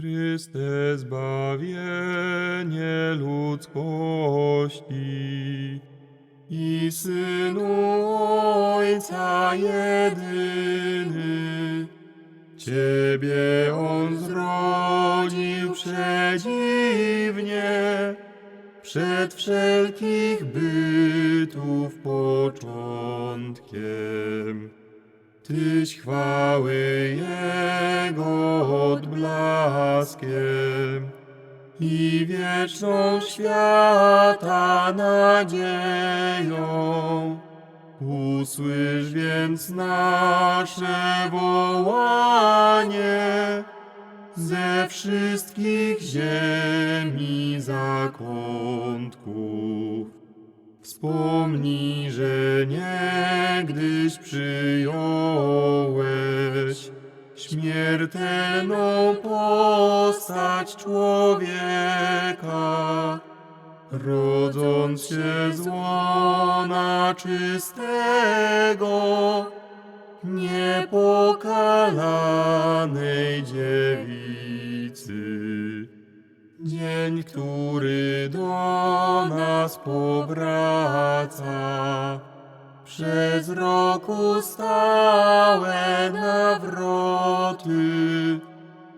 Chryste zbawienie ludzkości i Synu Ojca jedyny. Ciebie On zrodził przedziwnie, przed wszelkich bytów początkiem. Tyś chwały Jego odblaskiem i wieczną świata nadzieją. Usłysz więc nasze wołanie ze wszystkich ziemi zakątków. Wspomnij, że niegdyś przyjąłeś śmiertelną postać człowieka, rodząc się z łona czystego, niepokalanej dziewicy. Dzień, który do nas powraca, przez roku stałe nawroty,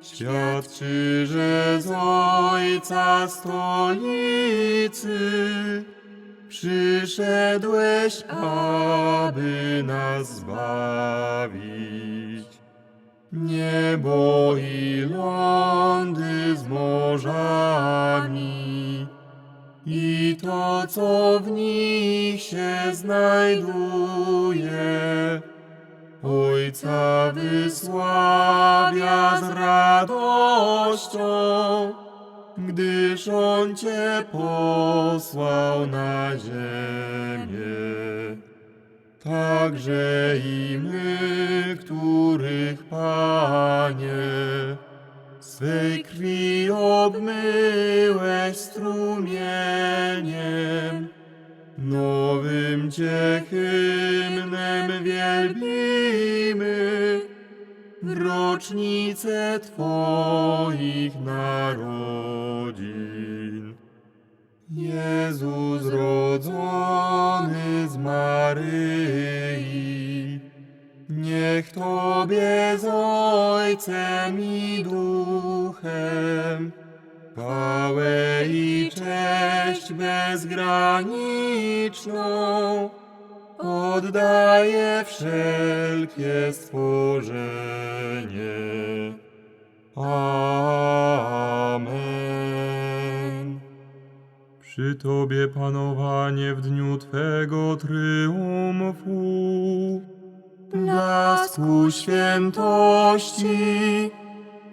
świadczy, że z Ojca stolicy przyszedłeś, aby nas zbawić. Niebo i lądy z morzami i to, co w nich się znajduje, Ojca wysławia z radością, gdyż On Cię posłał na ziemię. Także i my, których Panie, swej krwi obmyłeś strumieniem, nowym Cię hymnem wielbimy, w rocznicę Twoich narodzin. Jezus rodzony z Maryi, niech Tobie z Ojcem i Duchem chwałę i cześć bezgraniczną oddaje wszelkie stworzenie. Amen. Przy Tobie panowanie w dniu Twego tryumfu, blasku świętości,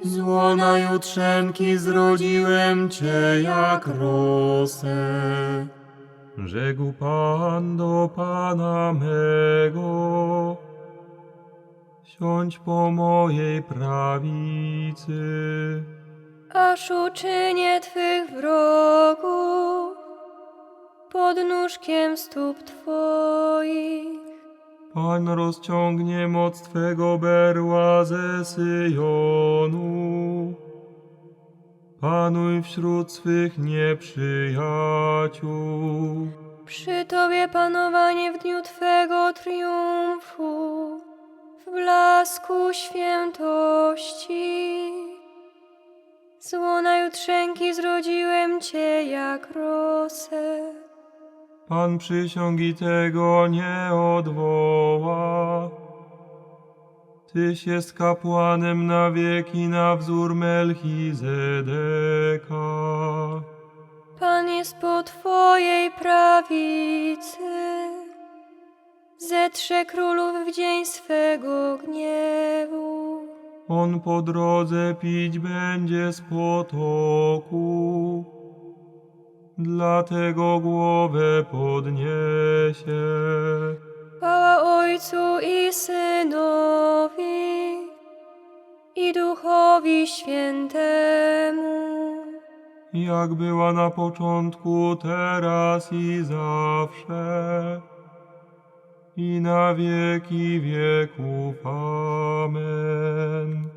z łona jutrzenki zrodziłem Cię jak rosę. Rzekł Pan do Pana mego, siądź po mojej prawicy. Aż uczynię Twych wrogów pod nóżkiem stóp Twoich. Pan rozciągnie moc Twego berła ze Syjonu. Panuj wśród swych nieprzyjaciół. Przy Tobie panowanie w dniu Twego triumfu, w blasku świętości. Z łona jutrzenki zrodziłem Cię jak rosę. Pan przysiągi tego nie odwoła. Tyś jest kapłanem na wieki na wzór Melchizedeka. Pan jest po Twojej prawicy. Zetrze królów w dzień swego gniewu. On po drodze pić będzie z potoku, dlatego głowę podniesie. Chwała Ojcu i Synowi i Duchowi Świętemu. jak była na początku, teraz i zawsze, i na wieki wieków. Amen.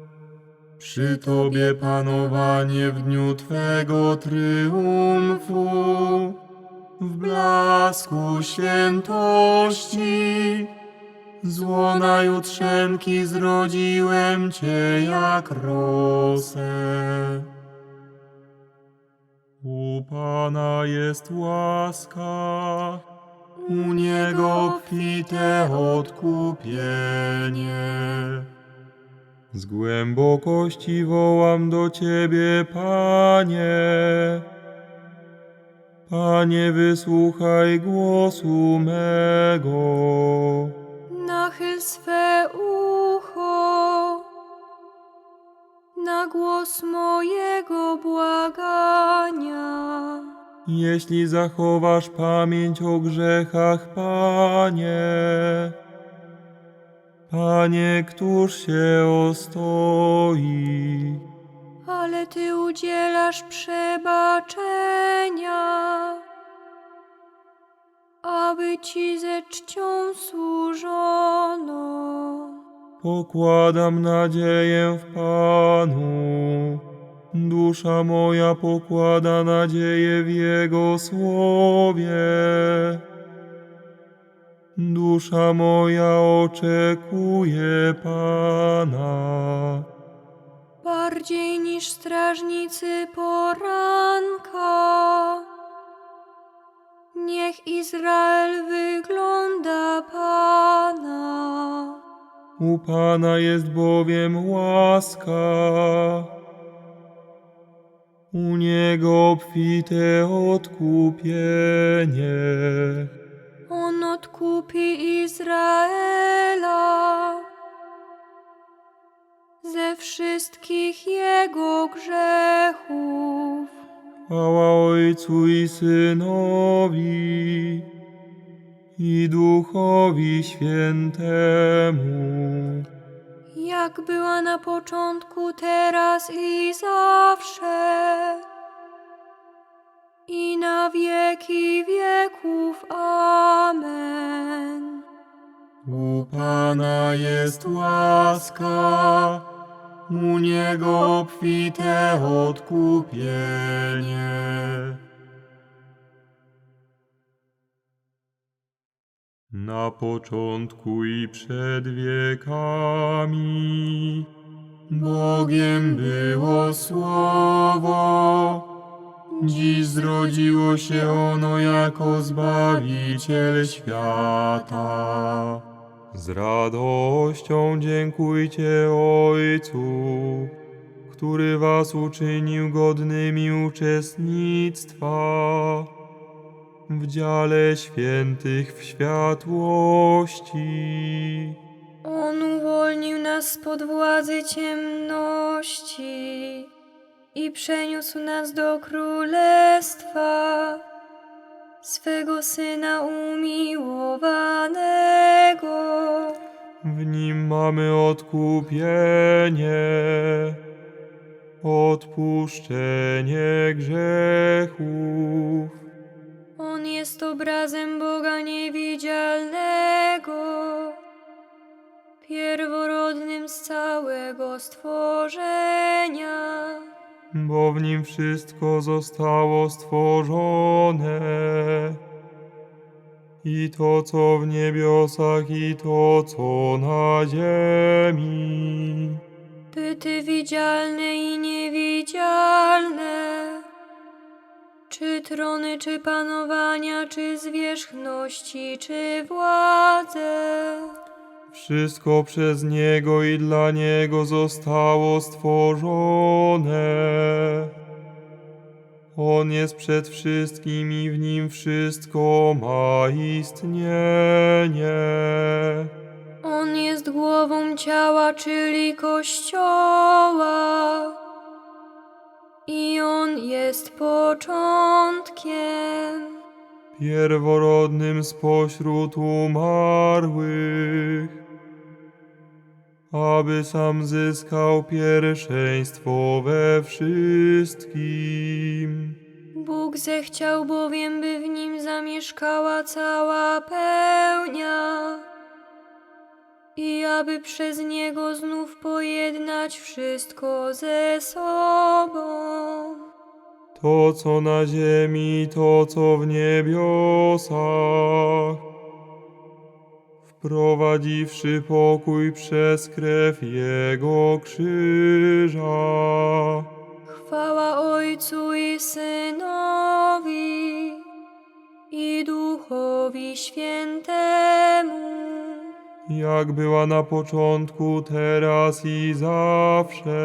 Przy Tobie panowanie w dniu Twego tryumfu, w blasku świętości, z łona jutrzenki zrodziłem Cię jak rosę. U Pana jest łaska, u Niego obfite odkupienie. Z głębokości wołam do Ciebie, Panie. Panie, wysłuchaj głosu mego. Nachyl swe ucho na głos mojego błagania. Jeśli zachowasz pamięć o grzechach, Panie, Panie, któż się ostoi? Ale Ty udzielasz przebaczenia, aby Ci ze czcią służono. Pokładam nadzieję w Panu. Dusza moja pokłada nadzieję w Jego słowie. Dusza moja oczekuje Pana. bardziej niż strażnicy poranka. Niech Izrael wygląda Pana. U Pana jest bowiem łaska. U Niego obfite odkupienie. Odkupi Izraela ze wszystkich jego grzechów. Chwała Ojcu i Synowi i Duchowi Świętemu. Jak była na początku, teraz i zawsze, i na wieki wieków. Amen. U Pana jest łaska, u Niego obfite odkupienie. Na początku i przed wiekami Bogiem było Słowo, dziś zrodziło się ono jako Zbawiciel świata. Z radością dziękujcie Ojcu, który was uczynił godnymi uczestnictwa w dziale świętych w światłości. On uwolnił nas spod władzy ciemności i przeniósł nas do królestwa swego Syna umiłowanego. W nim mamy odkupienie, odpuszczenie grzechów. On jest obrazem Boga niewidzialnego, pierworodnym z całego stworzenia. Bo w nim wszystko zostało stworzone. I to, co w niebiosach, i to, co na ziemi. byty widzialne i niewidzialne, czy trony, czy panowania, czy zwierzchności, czy władze. Wszystko przez Niego i dla Niego zostało stworzone. On jest przed wszystkim i w Nim wszystko ma istnienie. On jest głową ciała czyli Kościoła. I On jest początkiem, pierworodnym spośród umarłych, aby sam zyskał pierwszeństwo we wszystkim. Bóg zechciał bowiem, by w nim zamieszkała cała pełnia i aby przez niego znów pojednać wszystko ze sobą. To, co na ziemi, to, co w niebiosach, wprowadziwszy pokój przez krew Jego krzyża. Chwała Ojcu i Synowi i Duchowi Świętemu. jak była na początku, teraz i zawsze,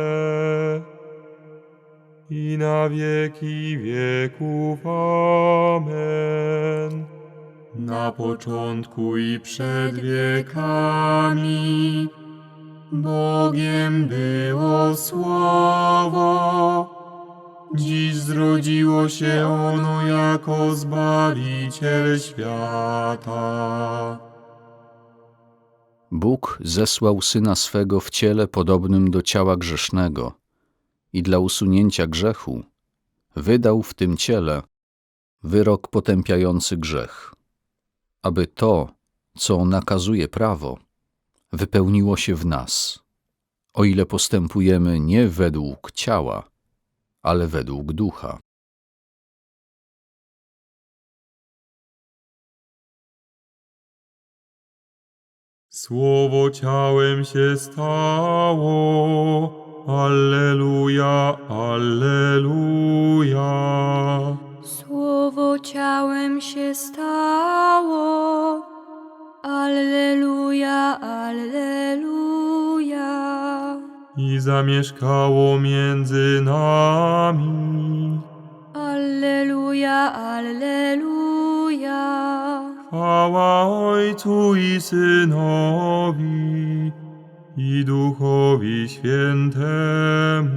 i na wieki wieków. Amen. Na początku i przed wiekami. Bogiem było Słowo, dziś zrodziło się ono jako Zbawiciel świata. Bóg zesłał syna swego w ciele podobnym do ciała grzesznego i dla usunięcia grzechu wydał w tym ciele wyrok potępiający grzech, aby to, co nakazuje prawo, wypełniło się w nas, o ile postępujemy nie według ciała, ale według ducha. Słowo ciałem się stało. Alleluja, alleluja. Ciałem się stało. Alleluja, alleluja. I zamieszkało między nami. Alleluja, alleluja. Chwała Ojcu i Synowi i Duchowi Świętemu.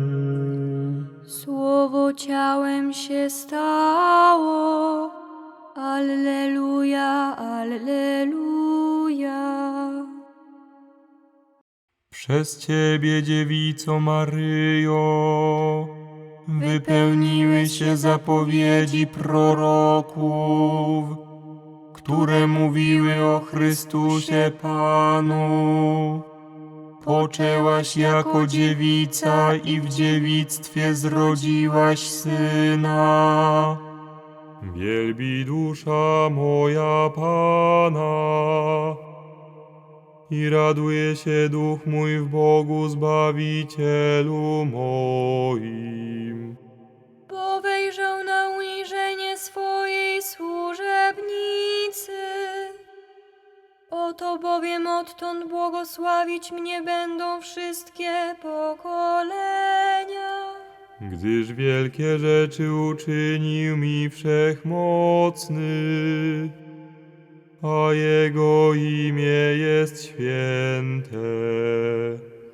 Słowo ciałem się stało. Alleluja, alleluja. Przez Ciebie, dziewico Maryjo, wypełniły się zapowiedzi proroków, które mówiły o Chrystusie Panu. Poczęłaś jako dziewica i w dziewictwie zrodziłaś syna. Wielbi dusza moja Pana. I raduje się duch mój w Bogu Zbawicielu moim. Bo wejrzał na uniżenie swojej służebnicy. Oto bowiem odtąd błogosławić mnie będą wszystkie pokolenia. Gdyż wielkie rzeczy uczynił mi wszechmocny, a Jego imię jest święte.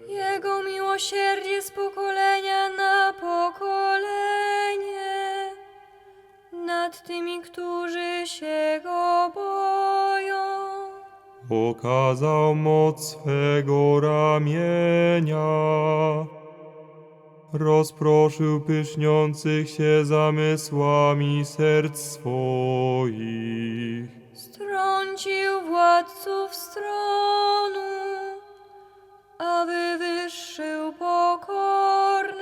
Jego miłosierdzie z pokolenia na pokolenie nad tymi, którzy Okazał moc swego ramienia, rozproszył pyszniących się zamysłami serc swoich. Strącił władców stronu, a wywyższył pokornych.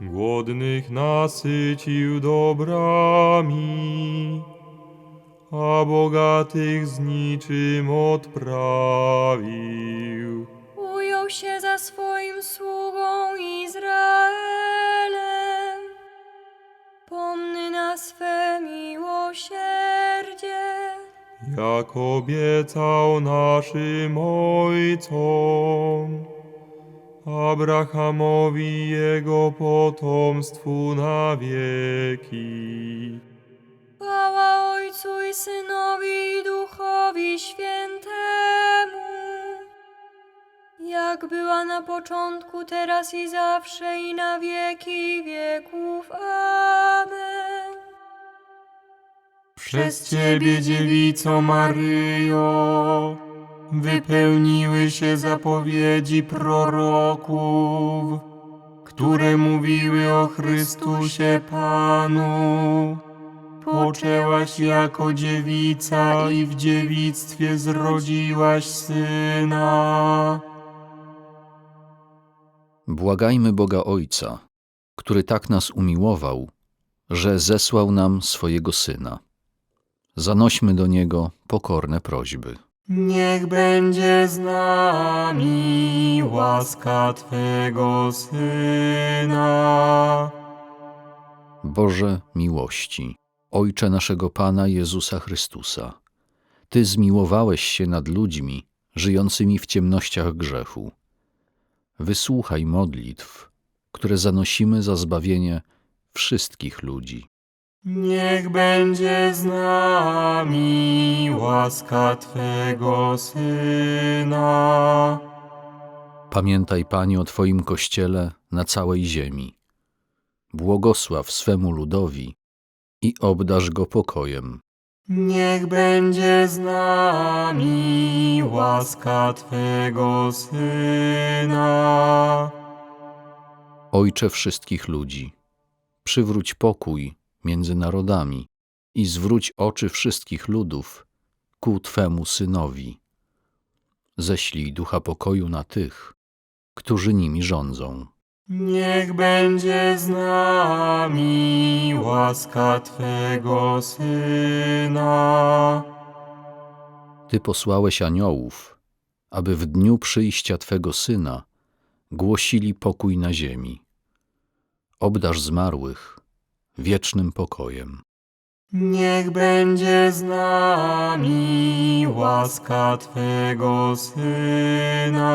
Głodnych nasycił dobrami, a bogatych z niczym odprawił. Ujął się za swoim sługą Izraelem. Pomny na swe miłosierdzie. Jak obiecał naszym ojcom, Abrahamowi jego potomstwu na wieki. Ojcu i Synowi i Duchowi Świętemu, jak była na początku, teraz i zawsze, i na wieki wieków. Amen. Przez Ciebie, dziewico Maryjo, wypełniły się zapowiedzi proroków, które mówiły o Chrystusie Panu. Poczęłaś jako dziewica i w dziewictwie zrodziłaś syna. Błagajmy Boga Ojca, który tak nas umiłował, że zesłał nam swojego Syna. Zanośmy do Niego pokorne prośby. Niech będzie z nami łaska Twego Syna. Boże miłości, Ojcze naszego Pana Jezusa Chrystusa, Ty zmiłowałeś się nad ludźmi żyjącymi w ciemnościach grzechu. Wysłuchaj modlitw, które zanosimy za zbawienie wszystkich ludzi. Niech będzie z nami łaska Twego Syna. Pamiętaj, Panie, o Twoim Kościele na całej ziemi. Błogosław swemu ludowi i obdarz go pokojem. Niech będzie z nami łaska Twego Syna. Ojcze wszystkich ludzi, przywróć pokój między narodami i zwróć oczy wszystkich ludów ku Twemu Synowi. Ześlij ducha pokoju na tych, którzy nimi rządzą. Niech będzie z nami łaska Twego Syna. Ty posłałeś aniołów, aby w dniu przyjścia Twego Syna głosili pokój na ziemi. Obdarz zmarłych wiecznym pokojem. Niech będzie z nami łaska Twego Syna.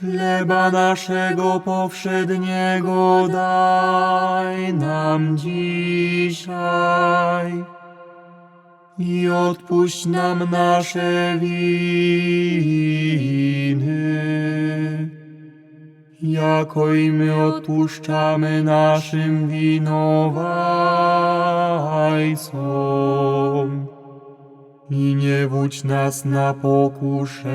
Chleba naszego powszedniego daj nam dzisiaj. I odpuść nam nasze winy, jako i my odpuszczamy naszym winowajcom. I nie wódź nas na pokuszenie,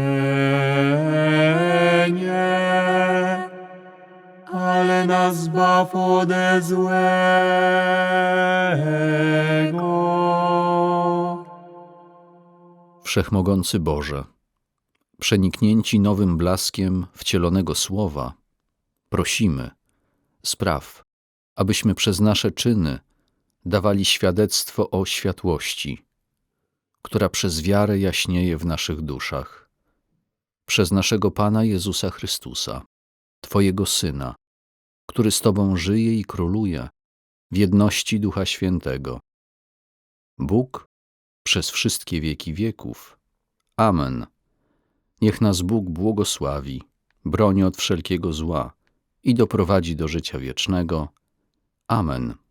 ale nas zbaw ode złego. Wszechmogący Boże, przeniknięci nowym blaskiem wcielonego słowa, prosimy, spraw, abyśmy przez nasze czyny dawali świadectwo o światłości, która przez wiarę jaśnieje w naszych duszach. Przez naszego Pana Jezusa Chrystusa, Twojego Syna, który z Tobą żyje i króluje w jedności Ducha Świętego. Bóg przez wszystkie wieki wieków. Amen. Niech nas Bóg błogosławi, broni od wszelkiego zła i doprowadzi do życia wiecznego. Amen.